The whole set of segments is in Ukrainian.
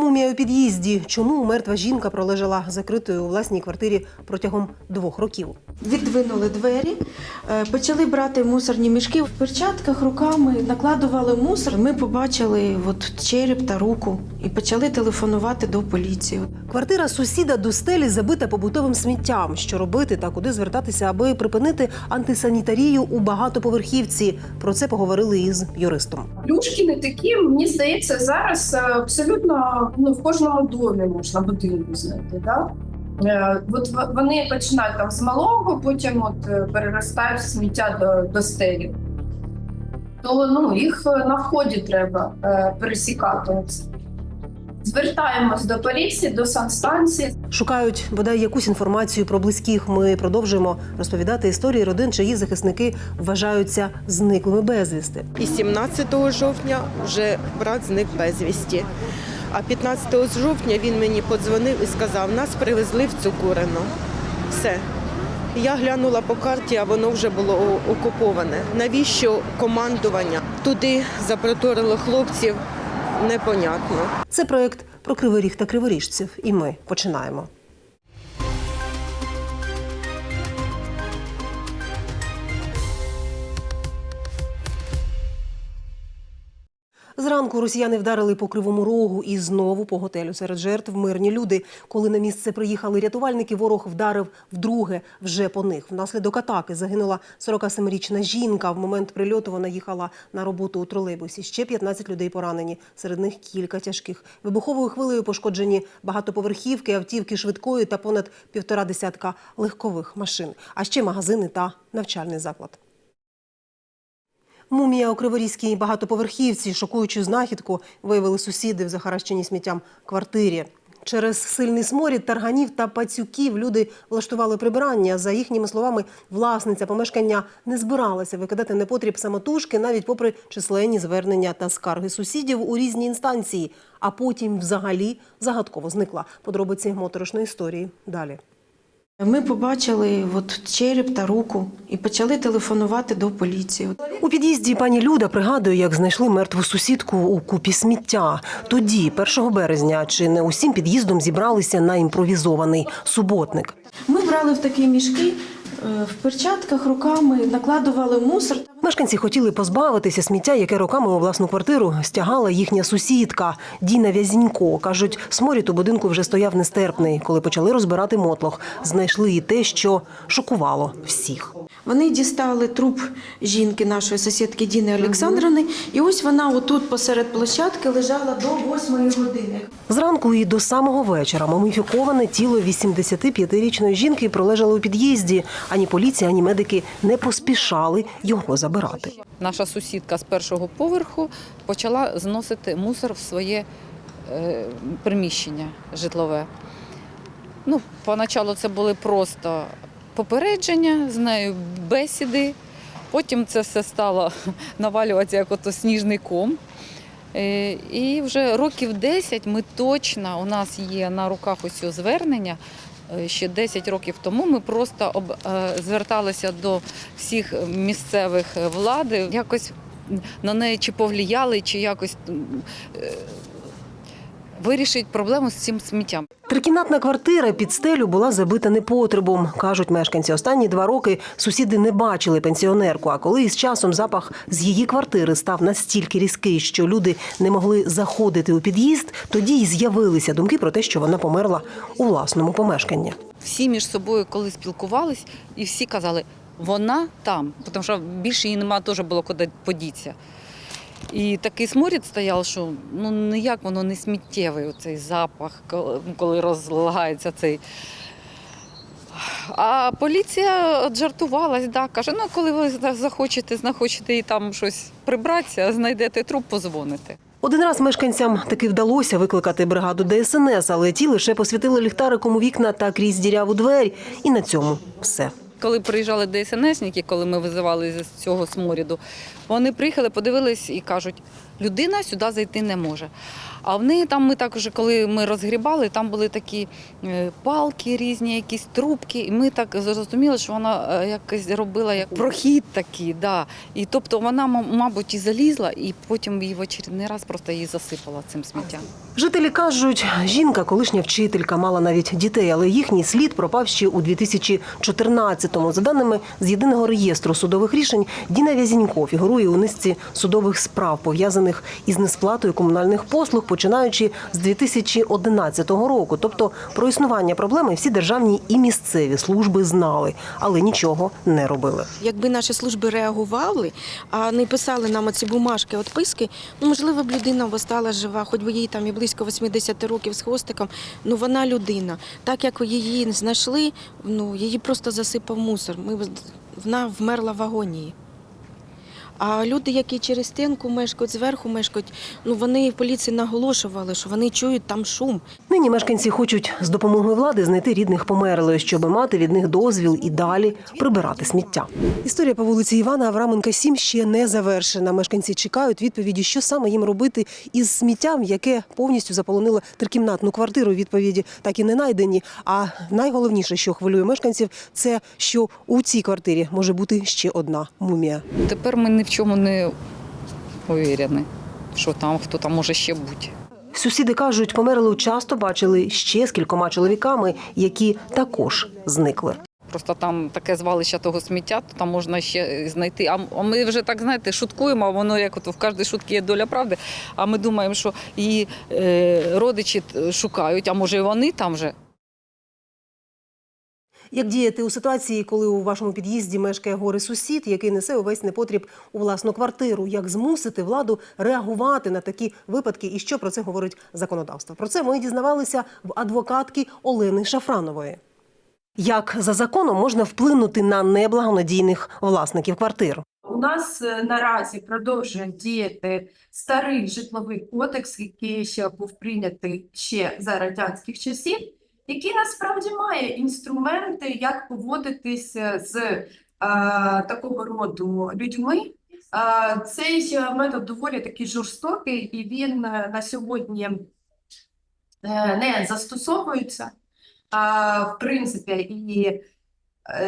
Мумія у під'їзді. Чому мертва жінка пролежала закритою у власній квартирі протягом двох років? Віддвинули двері, е, почали брати мусорні мішки. В перчатках руками накладували мусор. Ми побачили от череп та руку і почали телефонувати до поліції. Квартира сусіда до стелі забита побутовим сміттям. Що робити та куди звертатися, аби припинити антисанітарію у багатоповерхівці? Про це поговорили із юристом. Плюшки не такі, мені здається, зараз е, абсолютно ну, в кожному домі можна будинку знайти. Да? Е, От вони починають там з малого, потім от е, переростають сміття до, до стелі. То ну, їх на вході треба е, пересікати. Звертаємось до поліції, до санстанції. Шукають бодай якусь інформацію про близьких. Ми продовжуємо розповідати історії родин, чиї захисники вважаються зниклими безвісти. І 17 жовтня вже брат зник безвісті. А 15 жовтня він мені подзвонив і сказав, нас привезли в Цукурино. Все. Я глянула по карті, а воно вже було окуповане. Навіщо командування туди запроторило хлопців? Непонятно. Це проект про криворіг та криворіжців. І ми починаємо. Зранку росіяни вдарили по кривому рогу і знову по готелю. Серед жертв мирні люди. Коли на місце приїхали рятувальники, ворог вдарив вдруге вже по них. Внаслідок атаки загинула 47-річна жінка. В момент прильоту вона їхала на роботу у тролейбусі. Ще 15 людей поранені. Серед них кілька тяжких. Вибуховою хвилею пошкоджені багатоповерхівки, автівки швидкої та понад півтора десятка легкових машин. А ще магазини та навчальний заклад. Мумія у Криворізькій багатоповерхівці, шокуючу знахідку, виявили сусіди в захаращеній сміттям квартирі. Через сильний сморід тарганів та пацюків люди влаштували прибирання. За їхніми словами, власниця помешкання не збиралася викидати непотріб самотужки, навіть попри численні звернення та скарги сусідів у різні інстанції. А потім взагалі загадково зникла. Подробиці моторошної історії далі. Ми побачили от череп та руку і почали телефонувати до поліції. У під'їзді пані Люда пригадує, як знайшли мертву сусідку у купі сміття. Тоді, 1 березня, чи не усім під'їздом зібралися на імпровізований суботник. Ми брали в такі мішки, е, в перчатках руками накладували мусор. Мешканці хотіли позбавитися сміття, яке роками у власну квартиру стягала їхня сусідка Діна Вязінько. Кажуть, сморід у будинку вже стояв нестерпний. Коли почали розбирати мотлох, знайшли і те, що шокувало всіх. Вони дістали труп жінки нашої сусідки Діни Олександрівни, і ось вона отут посеред площадки лежала до восьмої години. Зранку і до самого вечора муміфіковане тіло 85-річної жінки пролежало у під'їзді. Ані поліція, ані медики не поспішали його забирати. Наша сусідка з першого поверху почала зносити мусор в своє е, приміщення житлове. Ну, поначалу це були просто попередження з нею, бесіди. Потім це все стало навалюватися як ото сніжний ком. Е, І вже років 10 ми точно, у нас є на руках ось звернення. Е, Ще 10 років тому ми просто е, зверталися до всіх місцевих влади, якось на неї чи повлияли, чи якось е, вирішить проблему з цим сміттям. Трикімнатна квартира під стелю була забита непотребом. Кажуть мешканці, останні два роки сусіди не бачили пенсіонерку. А коли із часом запах з її квартири став настільки різкий, що люди не могли заходити у під'їзд, тоді й з'явилися думки про те, що вона померла у власному помешканні. Всі між собою, коли спілкувались, і всі казали, вона там, тому що більше їй нема теж було куди подітися. І такий сморід стояв, що ну ніяк воно не сміттєвий, оцей запах, коли- коли розлагається цей. А поліція жартувалась, да, каже, ну коли ви захочете, захочете і там щось прибратися, знайдете труп, позвоните. Один раз мешканцям таки вдалося викликати бригаду ДСНС, але ті лише посвітили ліхтариком у вікна та крізь діряву двері. І на цьому все. Коли приїжджали ДСНСники, коли ми визивали з цього сморіду, вони приїхали, подивились і кажуть, людина сюди зайти не може. А в неї там ми також, коли ми розгрібали, там були такі е, палки різні, якісь трубки, і ми так зрозуміли, що вона е, якось робила як прохід такий. Да. І тобто вона, мабуть, і залізла, і потім її в очередний раз просто її засипала цим сміттям. Жителі кажуть, жінка, колишня вчителька, мала навіть дітей, але їхній слід пропав ще у 2014-му. За даними з єдиного реєстру судових рішень, Діна Вязінько фігурує у низці судових справ, пов'язаних із несплатою комунальних послуг, починаючи з 2011 року. Тобто про існування проблеми всі державні і місцеві служби знали, але нічого не робили. Якби наші служби реагували, а не писали нам оці бумажки, отписки, ну можливо б людина б остала жива, хоч би їй там і близько 80 років з хвостиком. Ну вона людина. Так як її знайшли, ну її просто засипав мусор. Ми вона вмерла в агонії. А люди, які через стінку мешкають, зверху мешкають, ну вони в поліції наголошували, що вони чують там шум. Нині мешканці хочуть з допомогою влади знайти рідних померлих, щоб мати від них дозвіл і далі прибирати сміття. Історія по вулиці Івана Авраменка 7 ще не завершена. Мешканці чекають відповіді, що саме їм робити із сміттям, яке повністю заполонило трикімнатну квартиру. Відповіді так і не знайдені. А найголовніше, що хвилює мешканців, це що у цій квартирі може бути ще одна мумія. Тепер ми в чому не уверені, що там, хто там може ще бути. Сусіди кажуть, померлу часто бачили ще з кількома чоловіками, які також зникли. Просто там таке звалище того сміття, то там можна ще знайти. А ми вже так знаєте, шуткуємо, а воно як от в кожній шутці є доля правди. А ми думаємо, що її е, родичі шукають, а може і вони там вже. Як діяти у ситуації, коли у вашому під'їзді мешкає горе сусід, який несе увесь непотріб у власну квартиру? Як змусити владу реагувати на такі випадки, і що про це говорить законодавство? Про це ми дізнавалися в адвокатки Олени Шафранової. Як за законом можна вплинути на неблагонадійних власників квартир? У нас е, наразі продовжує діяти старий житловий кодекс, який ще був прийнятий ще за радянських часів, який насправді має інструменти, як поводитися з е, такого роду людьми. Е, цей е, метод доволі такий жорстокий, і він на сьогодні не застосовується. Е, в принципі, і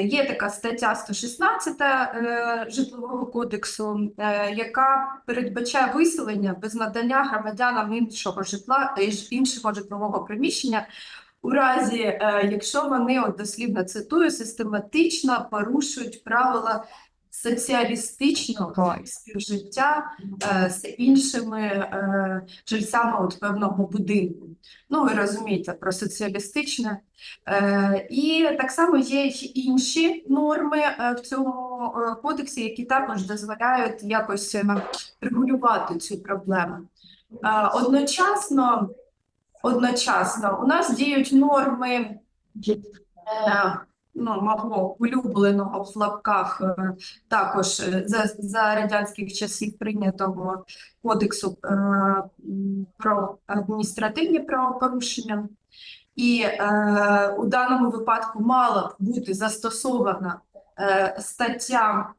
Є така стаття 116 е, Житлового кодексу, яка передбачає виселення без надання громадянам іншого житла іншого житлового приміщення у разі, е, якщо вони, от дослівно цитую, систематично порушують правила соціалістичного співжиття е, з іншими е, жильцями от певного будинку. Ну, ви розумієте про соціалістичне. Е, І так само є й інші норми е, в цьому е, кодексі, які також дозволяють якось е, регулювати цю проблему. Е, Одночасно, одночасно у нас діють норми е, ну, мого улюбленого в лапках е, також е, за, за радянських часів прийнятого кодексу про адміністративні правопорушення. І е, у даному випадку мала б бути застосована е, стаття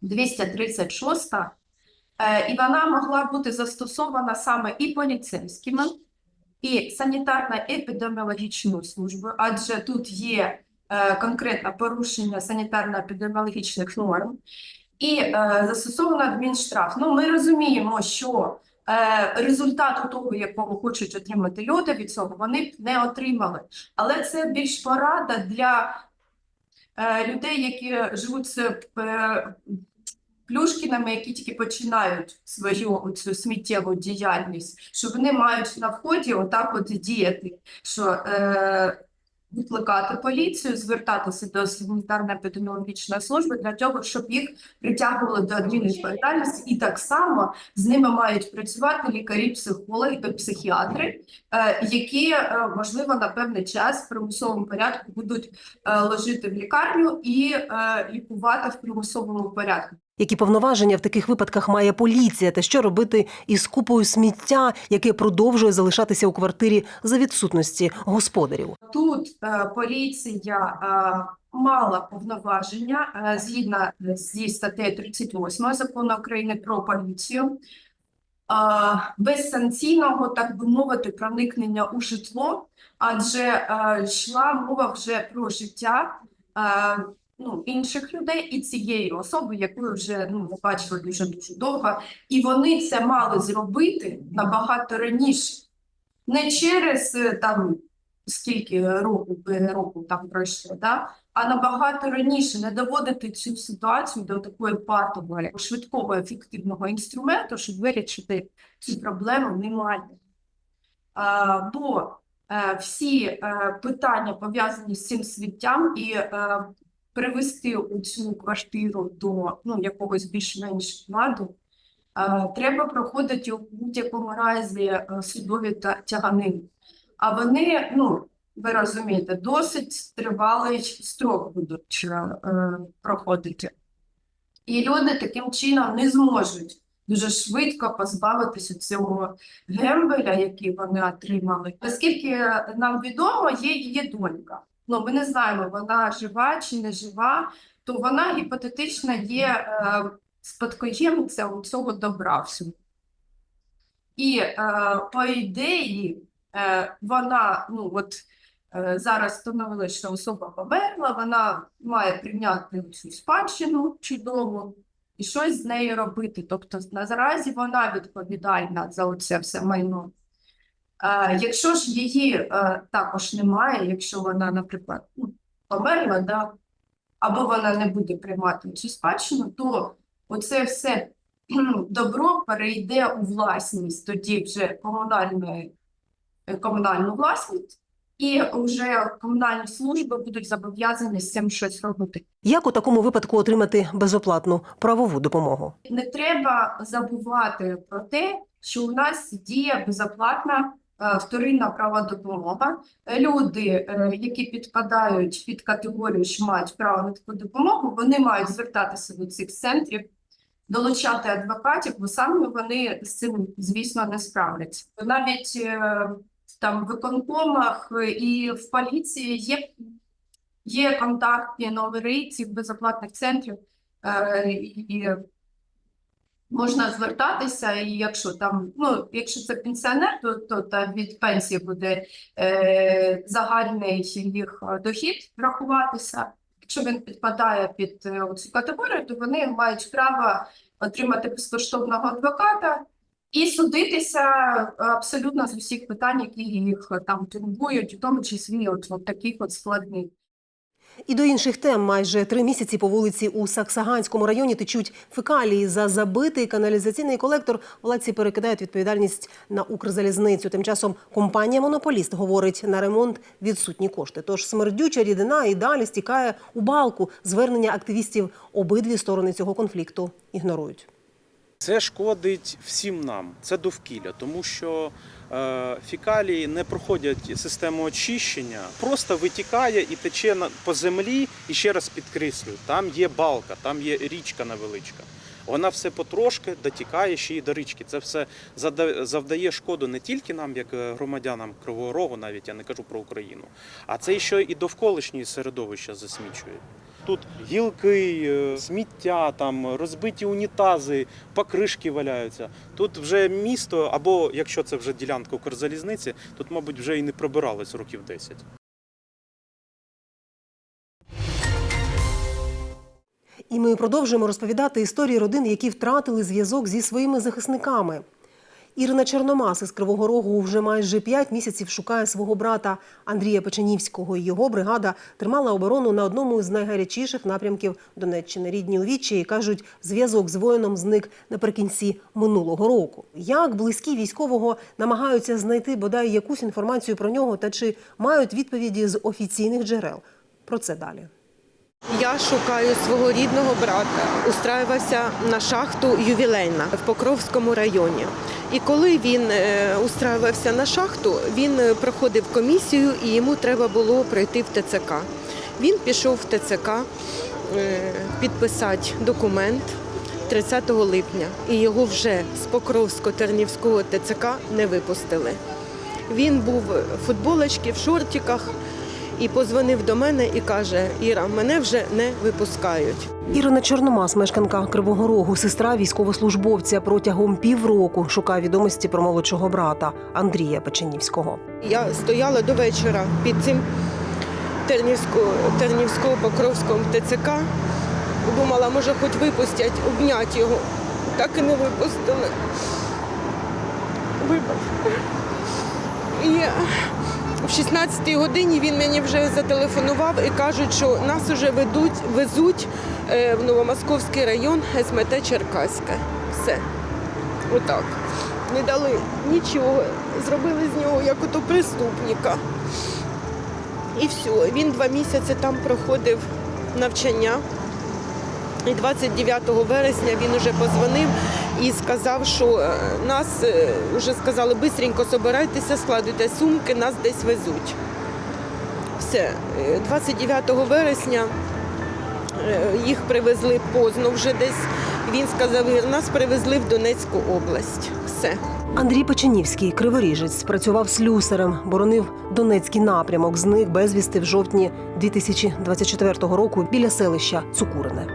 236, е, і вона могла бути застосована саме і поліцейськими, і санітарно-епідеміологічною службою, адже тут є е, конкретне порушення санітарно-епідеміологічних норм, і е, застосовано адмінштраф. Ну, ми розуміємо, що е, результату того, якого хочуть отримати люди від цього, вони б не отримали. Але це більш порада для е, людей, які живуть з е, Плюшкінами, які тільки починають свою цю сміттєву діяльність, що вони мають на вході отак от діяти, що е, викликати поліцію, звертатися до санітарно-епідеміологічної служби для того, щоб їх притягували до адмінвідповідальності, і так само з ними мають працювати лікарі, психологи та психіатри, е, які е, можливо на певний час в примусовому порядку будуть е, ложити в лікарню і е, лікувати в примусовому порядку. Які повноваження в таких випадках має поліція, та що робити із купою сміття, яке продовжує залишатися у квартирі за відсутності господарів? Тут е, поліція е, мала повноваження е, згідно зі статтею 38 закону України про поліцію безсанкційного, так би мовити, проникнення у житло, адже йшла мова вже про життя ну, інших людей і цієї особи, яку вже ну, ми бачили дуже дуже довго, і вони це мали зробити набагато раніше, не через е, там скільки року, е, року там пройшло, да? а набагато раніше не доводити цю ситуацію до такої патової швидкого ефективного інструменту, щоб вирішити цю проблему немає. А, бо е, всі питання пов'язані з цим світтям і привести у цю квартиру до ну, якогось більш-менш ладу, е, треба проходити у будь-якому разі е, судові тяганини. А вони, ну, ви розумієте, досить тривалий строк будуть е, проходити. І люди таким чином не зможуть дуже швидко позбавитися цього гембеля, який вони отримали. Наскільки нам відомо, є її донька. Ну, ми не знаємо, вона жива чи не жива, то вона гіпотетично є е, спадкоємця у цього добра всього. І е, по ідеї, е, вона, ну от е, зараз встановили, що особа померла, вона має прийняти цю спадщину чудову і щось з нею робити. Тобто наразі вона відповідальна за оце все майно. Якщо ж її е, також немає, якщо вона, наприклад, ну, померла, да, або вона не буде приймати цю спадщину, то оце все добро перейде у власність тоді вже комунальну власність, і вже комунальні служби будуть зобов'язані з цим щось робити. Як у такому випадку отримати безоплатну правову допомогу? Не треба забувати про те, що у нас діє безоплатна вторинна права допомога. Люди, е, які підпадають під категорію, що мають право на таку допомогу, вони мають звертатися до цих центрів, долучати адвокатів, бо самі вони з цим, звісно, не справляться. Навіть е, там в виконкомах і в поліції є, є контактні номери цих безоплатних центрів. Е, і можна звертатися, і якщо там, ну, якщо це пенсіонер, то, то та від пенсії буде е, загальний їх е, дохід рахуватися. Якщо він підпадає під е, цю категорію, то вони мають право отримати безкоштовного адвоката і судитися абсолютно з усіх питань, які їх е, там турбують, в тому числі от, от таких от складних. І до інших тем майже три місяці по вулиці у Саксаганському районі течуть фекалії за забитий каналізаційний колектор. Владці перекидають відповідальність на Укрзалізницю. Тим часом компанія Монополіст говорить на ремонт відсутні кошти. Тож смердюча рідина і далі стікає у балку. Звернення активістів обидві сторони цього конфлікту ігнорують. Це шкодить всім нам, це довкілля, тому що е, фікалії не проходять систему очищення, просто витікає і тече по землі. І ще раз підкреслюю, там є балка, там є річка невеличка. Вона все потрошки дотікає ще й до річки. Це все завдає шкоду не тільки нам, як е, громадянам Кривого Рогу, навіть я не кажу про Україну, а це ще і довколишнє середовище засмічує. Тут гілки, е, сміття, там розбиті унітази, покришки валяються. Тут вже місто, або якщо це вже ділянка Укрзалізниці, тут, мабуть, вже і не пробирались років 10. І ми продовжуємо розповідати історії родин, які втратили зв'язок зі своїми захисниками. Ірина Чорномас із Кривого Рогу вже майже п'ять місяців шукає свого брата Андрія Печенівського. Його бригада тримала оборону на одному з найгарячіших напрямків Донеччини. Рідні у відчаї кажуть, зв'язок з воїном зник наприкінці минулого року. Як близькі військового намагаються знайти бодай якусь інформацію про нього, та чи мають відповіді з офіційних джерел? Про це далі. Я шукаю свого рідного брата. Устраювався на шахту ювілейна в Покровському районі. І коли він е, устраювався на шахту, він е, проходив комісію і йому треба було пройти в ТЦК. Він пішов в ТЦК е, підписати документ 30 липня, і його вже з Покровсько-Тернівського ТЦК не випустили. Він був в футболочці, в шортиках. І позвонив до мене і каже: Іра, мене вже не випускають. Ірина Чорномас, мешканка Кривого Рогу, сестра військовослужбовця, протягом півроку шукає відомості про молодшого брата Андрія Печенівського. Я стояла до вечора під цим Тернівського, Тернівського Покровського ТЦК. Думала, може, хоч випустять, обнять його. Так і не випустили. Вибач. І в 16-й годині він мені вже зателефонував і кажуть, що нас вже ведуть, везуть е, в Новомосковський район СМТ Черкаське. Все. Отак. Не дали нічого. Зробили з нього як ото преступника. І все. Він два місяці там проходив навчання. І 29 вересня він уже позвонив і сказав, що е, нас вже сказали, бистренько собирайтеся, складуйте сумки, нас десь везуть. Все. Е, 29 вересня е, їх привезли поздно вже десь. Він сказав, нас привезли в Донецьку область. Все. Андрій Печенівський, криворіжець, працював слюсарем, боронив Донецький напрямок. Зник безвісти в жовтні 2024 року біля селища Цукурине.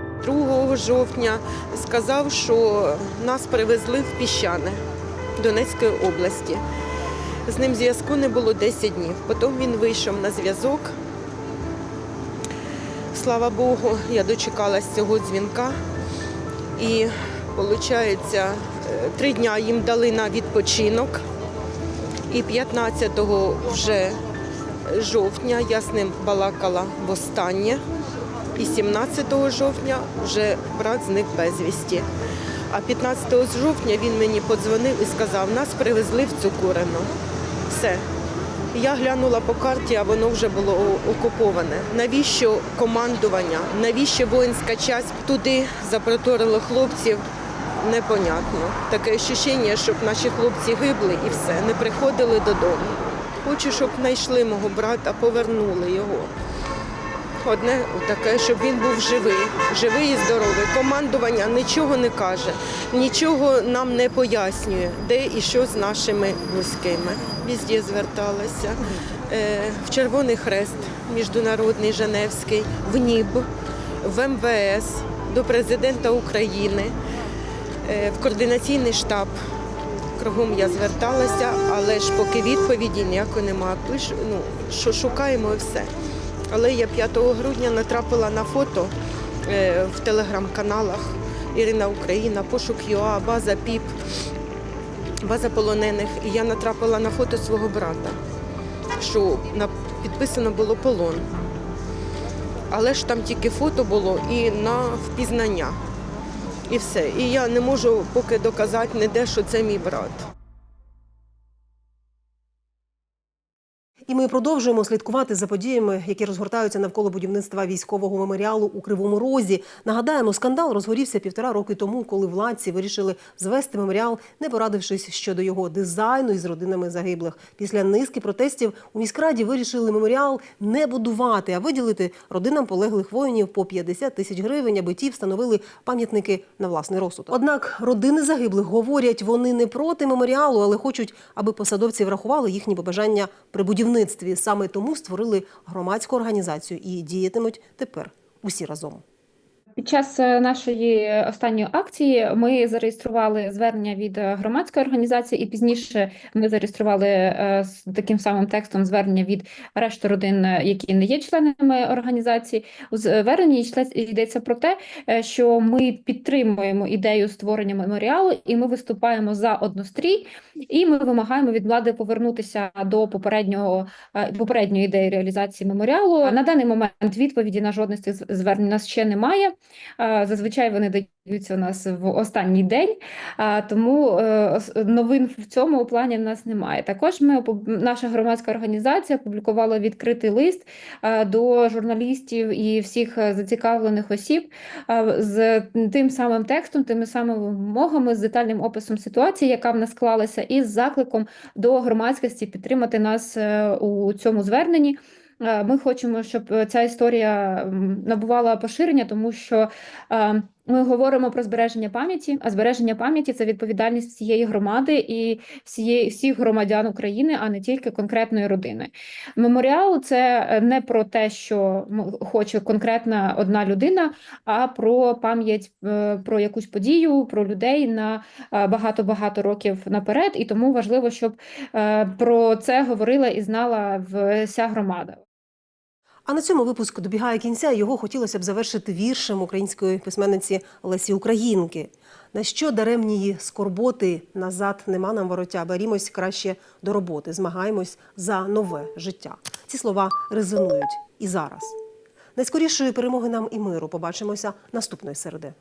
2 жовтня сказав, що нас привезли в Піщане Донецької області. З ним зв'язку не було 10 днів. Потім він вийшов на зв'язок. Слава Богу, я дочекалась цього дзвінка. І, виходить, три дня їм дали на відпочинок. І 15 вже жовтня я з ним балакала востаннє. І 17 жовтня вже брат зник безвісті. А 15 жовтня він мені подзвонив і сказав, нас привезли в Цукурино. Все. Я глянула по карті, а воно вже було окуповане. Навіщо командування, навіщо воїнська часть туди запроторили хлопців, непонятно. Таке відчуття, щоб наші хлопці гибли і все, не приходили додому. Хочу, щоб знайшли мого брата, повернули його. Одне таке, щоб він був живий, живий і здоровий. Командування нічого не каже, нічого нам не пояснює, де і що з нашими близькими. Візді зверталася е, в Червоний Хрест, Міжнародний Женевський, в НІБ, в МВС, до президента України, е, в координаційний штаб. Кругом я зверталася, але ж поки відповіді ніякої немає. Пишу, ну, що шукаємо і все. Але я 5 грудня натрапила на фото е, в телеграм-каналах Ірина Україна, пошук ЮА, база ПІП, база полонених. І я натрапила на фото свого брата, що підписано було полон. Але ж там тільки фото було і на впізнання. І все. І я не можу поки доказати ніде, що це мій брат. І ми продовжуємо слідкувати за подіями, які розгортаються навколо будівництва військового меморіалу у Кривому Розі. Нагадаємо, скандал розгорівся півтора роки тому, коли владці вирішили звести меморіал, не порадившись щодо його дизайну із родинами загиблих. Після низки протестів у міськраді вирішили меморіал не будувати, а виділити родинам полеглих воїнів по 50 тисяч гривень, аби ті встановили пам'ятники на власний розсуд. Однак родини загиблих говорять, вони не проти меморіалу, але хочуть, аби посадовці врахували їхні побажання при будівництві. Саме тому створили громадську організацію і діятимуть тепер усі разом. Під час е, нашої останньої акції ми зареєстрували звернення від е, громадської організації, і пізніше ми зареєстрували е, з таким самим текстом звернення від решти родин, які не є членами організації. У зверненні йдеться про те, що ми підтримуємо ідею створення меморіалу, і ми виступаємо за однострій, і ми вимагаємо від влади повернутися до попереднього попередньої ідеї реалізації меморіалу. На даний момент відповіді на жодне з цих звернень у нас ще немає. Зазвичай вони даються у нас в останній день, тому е, новин в цьому плані в нас немає. Також ми наша громадська організація опублікувала відкритий лист до журналістів і всіх е, зацікавлених осіб з тим самим текстом, тими самими вимогами, з детальним описом ситуації, яка в нас склалася, і з закликом до громадськості підтримати нас е, у цьому зверненні. Е, Ми хочемо, щоб е, ця історія набувала поширення, тому що е, Ми говоримо про збереження пам'яті, а збереження пам'яті це відповідальність всієї громади і всієї всіх громадян України, а не тільки конкретної родини. Меморіал це не про те, що хоче конкретна одна людина, а про пам'ять про якусь подію, про людей на багато багато років наперед. І тому важливо, щоб про це говорила і знала вся громада. А на цьому випуск добігає кінця. Його хотілося б завершити віршем української письменниці Лесі Українки. На що даремнії скорботи назад нема нам вороття. Берімось краще до роботи, змагаємось за нове життя. Ці слова резонують і зараз. Найскорішої перемоги нам і миру. Побачимося наступної середи.